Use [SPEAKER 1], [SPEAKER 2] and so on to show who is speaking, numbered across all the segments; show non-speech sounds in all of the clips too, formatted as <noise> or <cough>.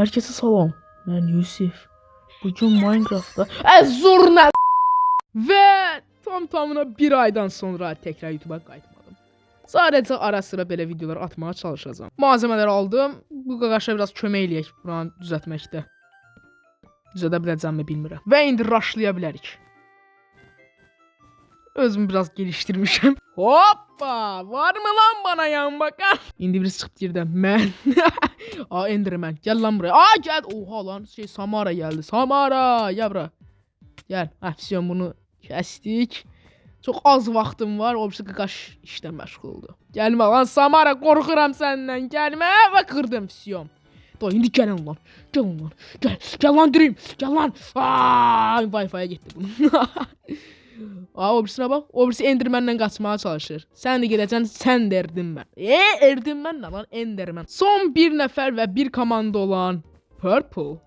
[SPEAKER 1] Herkese salam. Ben Yusuf. Bugün Minecraft'ta Ezurna ve tam tamına bir aydan sonra tekrar YouTube'a qayıtmadım. Sadəcə ara sıra belə videolar atmağa çalışacağam. Malzemələr aldım. Bu qaqaşa biraz kömək eləyək buranı düzəltməkdə. Düzədə biləcəmmi bilmirəm. Və indi rushlaya bilərik. Özümü biraz geliştirmişim. Hoppa! Var mı lan bana yan bakan? İndi birisi çıxıb deyir də mən. Aa Enderman gel lan buraya. Aa gel. Oha lan şey Samara geldi. Samara bura. Gel. Vəsiyon bunu kəsdik. Çox az vaxtım var. O birisi qaqaş işlə məşğuldur. Gəlmə lan Samara, qorxuram səndən. Gəlmə və qırdım vəsiyon. Da indi gəlin lan. Gəlin lan. Gəl. Gəl lan dirim. Gəl lan. Aa, Wi-Fi-yə. <laughs> Aa, o birisinə bax. O birisi Enderman'la qaçmağa çalışır. Sən də gedəcəksən, sən də Enderman. E, Enderman nə lan? Enderman. Son bir nəfər və bir komanda olan Purple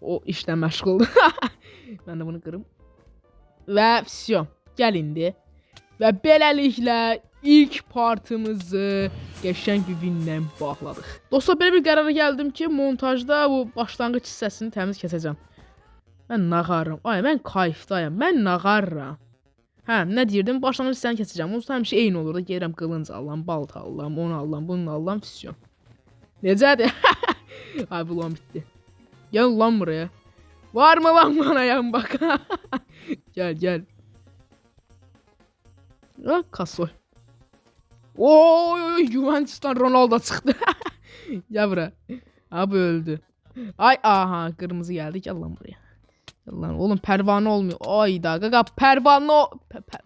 [SPEAKER 1] o işlə məşğuldur. <laughs> Mən də bunu qırım. Və vəsiyon. Gəl indi. Və beləliklə ilk partımızı qəşəng bir winlə bağladıq. Dostlar belə bir qərara gəldim ki, montajda bu başlanğıc hissəsini təmiz kəsəcəm. Mən nağarram. Ay, mən kayfdayam. Mən nağarram. Hə, nə deyirdim? Başlanğıc hissəni kəsəcəm. Onsuz həmişə eyni olur da. Gəlirəm qılınc alıram, balta alıram, onu alıram, bunu alıram, vəsiyon. Necədir? <laughs> Ay, bu lan bitdi. Gəl lan buraya. Var mı lan bana yan bak? <laughs> gel gel. Ha kasoy. Oy Juventus'tan Ronaldo çıktı. Gel <laughs> buraya. Abi öldü. Ay aha kırmızı geldi. Gel lan buraya. Lan oğlum pervane olmuyor. Ay da gaga pervane o... Pe- pe-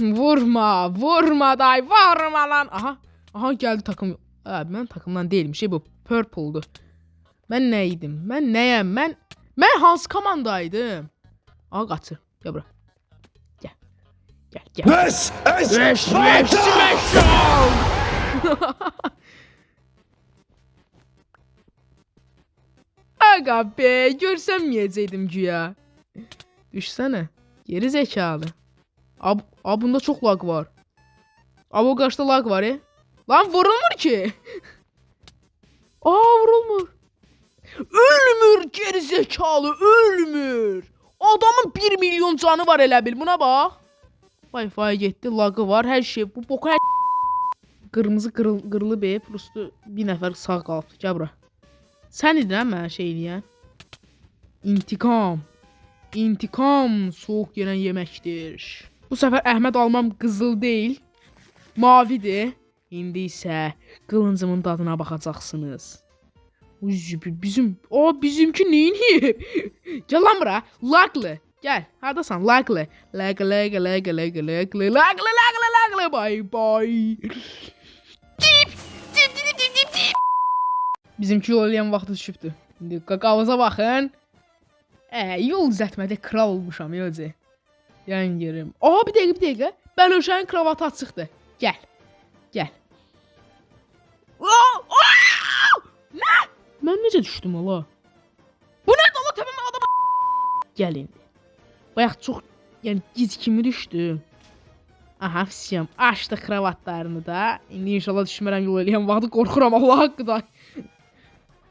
[SPEAKER 1] vurma vurma day vurma lan. Aha. Aha geldi takım. Abi ben takımdan değilim. Şey bu purple'du. Ben neydim? Ben neyim? Ben ben Hans komandaydım. Aa kaçı. Gel buraya. Gel. Gel gel.
[SPEAKER 2] This is
[SPEAKER 1] Smash smash smash. Aga be görsem yiyeceydim güya. Düşsene. Geri zekalı. Ab, ab bunda çok lag var. Ab o karşıda lag var ya. Lan vurulmur ki. <laughs> Aa vurulmur. Ölmür geri zekalı ölmür. Adamın 1 milyon canı var elə bil buna bax. Wi-Fi getdi, lagı var, hər şey. Bu boka hər... Qırmızı qırıl, qırılıb e, prosto bir nəfər sağ qalıb. Gəl bura. Sen de değil mi her şeyi ya? İntikam. İntikam soğuk yenen yemektir. Bu sefer Əhməd almam qızıl deyil, mavidir. İndi isə qılıncımın dadına baxacaqsınız. Uy, bizim, o bizimki neyin yeyir? Gəl lan bura, laqlı. Gəl, hardasan, laqlı. Laqlı, laqlı, laqlı, laqlı, laqlı, laqlı, laqlı, bay bay. Bizimki yollayan vaxtı düşübdür. İndi qaqavıza baxın. Ə, yol düzəltmədə kral olmuşam yoxsa. Yan yerim. Aha bir dəqiqə, bir dəqiqə. Bəlövşənin kravatı açıqdır. Gəl. Gəl. Nə? Mən necə düşdüm ala? Bu nədir ala təpəmə adam? Gəl indi. Bayaq çox, yəni gic kimi düşdüm. Aha, fəsiyəm. Açdı kravatlarını da. İndi inşallah düşmərəm yol eləyən vaxtı qorxuram Allah haqqı da.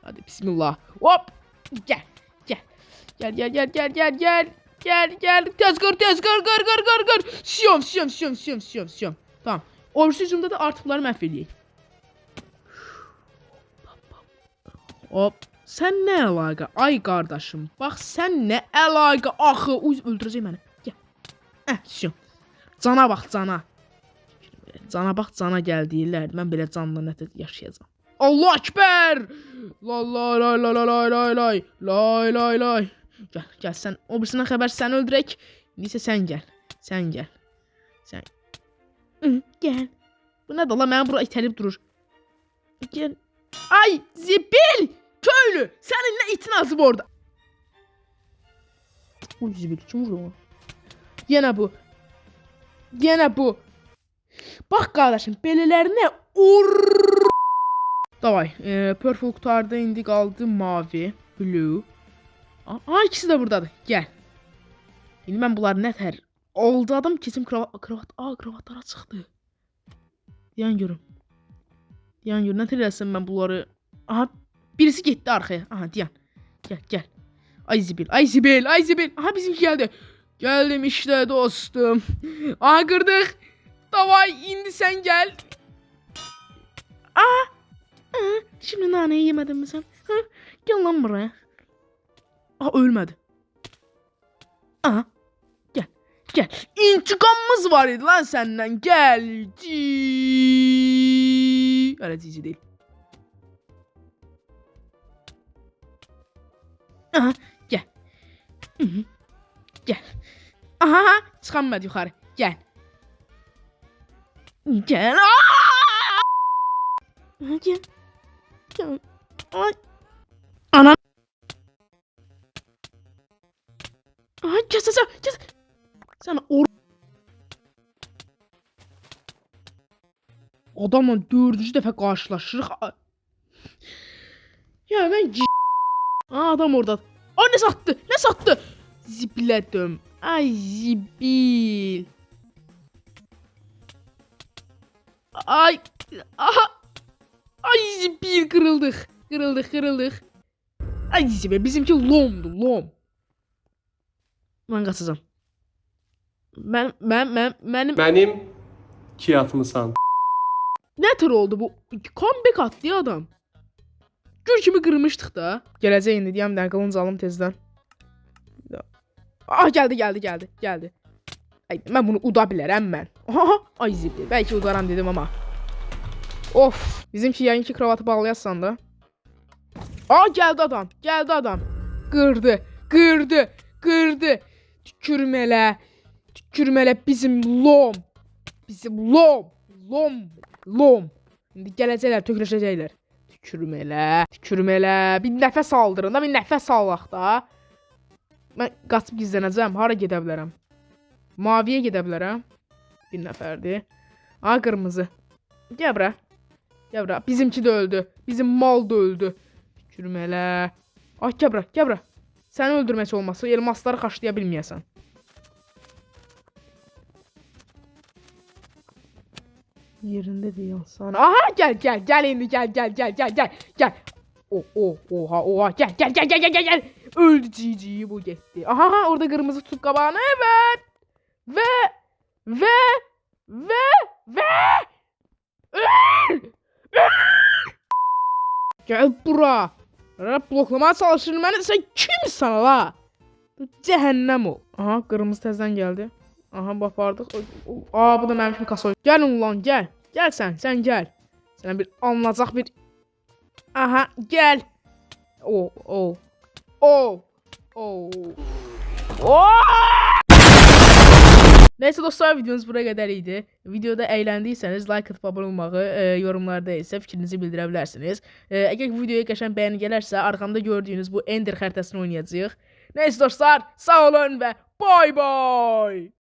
[SPEAKER 1] Hadi bismillah. Hop! Gəl. Gəl. Gəl, gəl, gəl, gəl, gəl, gəl. Gəl, gəl. Tez qır, tez qır, qır, qır, qır, qır. Siyom, siyom, siyom, siyom, siyom, siyom. Tamam. Orası hücumda da artıqları məhv eləyək. Hop. Sən nə əlaqə? Ay qardaşım. Bax sən nə əlaqə? Axı uy öldürəcək məni. Gəl. Hə, şu. Cana bax, cana. Cana bax, cana gəl deyirlər. Mən belə canla nətə yaşayacağam. Allah ekber. Lay lay lay lay lay lay lay. Lay lay lay. Gel gel sen o birisine haber sen öldürek. Neyse sen gel. Sen gel. Sen. Hı, gel. Bu ne dala ben buraya itelip durur. Gel. Ay zibil. Köylü. Senin ne itin azı bu orada. Uy zibil kim vurdu onu? Yine bu. Yine bu. Bak kardeşim belirlerine ur Davay, e, purple qutarda indi qaldı mavi, blue. Aa, ikisi də burdadır. Gəl. İndi mən bunları nə tər aldadım keçim kravat, kravat, aa kravatlara çıxdı. Yan görüm. Yan görüm, nə tər eləsəm mən bunları Aha birisi gitti arkaya. Aha Diyan. Gel gel. Ay Zibil, ay Zibil, ay Zibil. Aha bizimki geldi. Geldim işte dostum. Aha kırdık. Davay indi sen gel. Aa. Şimdi naneyi yemedin mi sen? Hı? Gel lan buraya. Aa ölmedi. Aha. Gel. Gel. İntikamımız var idi lan senden. Geldi. Öyle cici değil. Aha. Gel. Hı hı. Gel. Aha. Çıkamaydı yukarı. Gel. Gel. Aa! Aha, Gel. Ay. Kes kes kes. Sen or... Adamla dördüncü dəfə qarşılaşırıq. A- Ya ben c... Aa, adam orada. Aa ne sattı? Ne sattı? Zibledim. Ay zibil. Ay. Aha. Ay zibil kırıldık. Kırıldık kırıldık. Ay zibil bizimki lomdu lom. Ben kaçacağım. Ben ben ben benim
[SPEAKER 2] Mənim iki yatmısan.
[SPEAKER 1] ne tür oldu bu? Comeback attı ya adam. Gül kimi kırmıştık da. Gələcək indi deyəm də qılınc alım tezdən. Ah geldi geldi geldi geldi. Ay, mən bunu uda bilərəm mən. <laughs> Aha, ay zibil. Bəlkə udaram dedim amma. Of, bizimki yayın ki kravatı bağlayasan da. Aa geldi adam. Geldi adam. Qırdı. Qırdı. Qırdı. Tükürmələ. Tükürmələ bizim lom. Bizim lom. Lom. Lom. İndi gələcəklər, töküləcəklər. Tükürmələ. Tükürmələ. Bir nəfəs aldırın da, bir nəfəs alaq da. Mən qaçıb gizlənəcəm. Hara gedə bilərəm? Maviyə gedə bilərəm. Bir nəfərdir. Aa qırmızı. Gəl bura. Gəl bura. Bizimki də öldü. Bizim mal da öldü. Gəl bura, gəl bura. Səni öldürməsi olmasa elmasları xaşlaya bilməyəsən. Yerində deyil sana. Aha gel gel gel indi gel gel gel gel gel gel. O o oha oha gel gel gel gel gel gel. Öldü GG bu gitti. Aha aha, orada kırmızı tutup kabağını evet. Ve ve ve ve Öl! Gel bura. Rap bloklamaya çalışır beni. Sen kimsin la? Cehennem o. Aha kırmızı tezden geldi. Aha o- Aa bu da mənim kimi kasa. Gəl ulan gəl. Gəl sən, sən gəl. Sənə bir alınacaq bir Aha, gəl. O, o. O. O. O. Neyse dostlar videomuz buraya kadar idi. Videoda eğlendiyseniz like atıp abone olmağı, e, yorumlarda ise fikrinizi bildirə bilərsiniz. E, əgər videoya qəşəng bəyəni gələrsə, arxamda gördüyünüz bu Ender xəritəsini oynayacağıq. Neyse dostlar, sağ olun və bay bay.